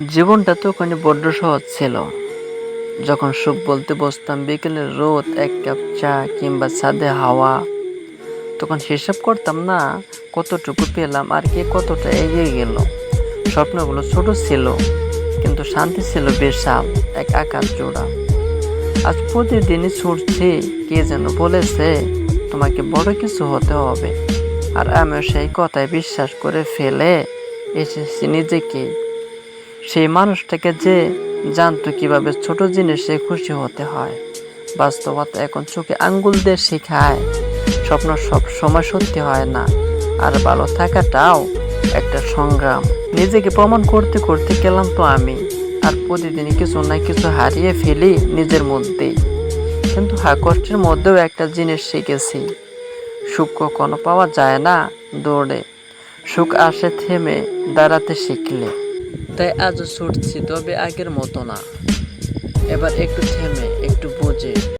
জীবনটা তখনই বড্ড সহজ ছিল। যখন সুখ বলতে বসতাম, বিকেলের রোদ, এক কাপ চা কিংবা ছাদে হাওয়া, তখন হিসাব করতাম না, কতটুকু পেলাম আর কে কতটা এগিয়ে গেল। স্বপ্নগুলো ছোট ছিল, কিন্তু শান্তি ছিল বিশাল, এক আকাশ জোড়া। আজ প্রতিদিনই ছুটছি, কে যেন বলেছে, তোমাকে বড় কিছু হতে হবে। আর আমিও সেই কথায় বিশ্বাস করে ফেলে এসেছি নিজেকে। সেই মানুষটাকে যে জানতো কীভাবে ছোট জিনিসে খুশি হতে হয়। বাস্তবতা এখন চোখে আঙ্গুল দিয়ে শেখায়। স্বপ্ন সব সময় সত্যি হয় না। আর ভালো থাকাটাও একটা সংগ্রাম। নিজেকে প্রমাণ করতে করতে গেলাম তো আমি। আর প্রতিদিনই কিছু না কিছু হারিয়ে ফেলি নিজের মধ্যেই। কিন্তু হা, কষ্টের মধ্যেও একটা জিনিস শিখেছি। সুখ কখনো পাওয়া যায় না দৌড়ে। সুখ আসে থেমে, দাঁড়াতে শিখলে। তাই আজও ছুটছি তবে আগের মতো না। এবার একটু থেমে একটু বুঝে।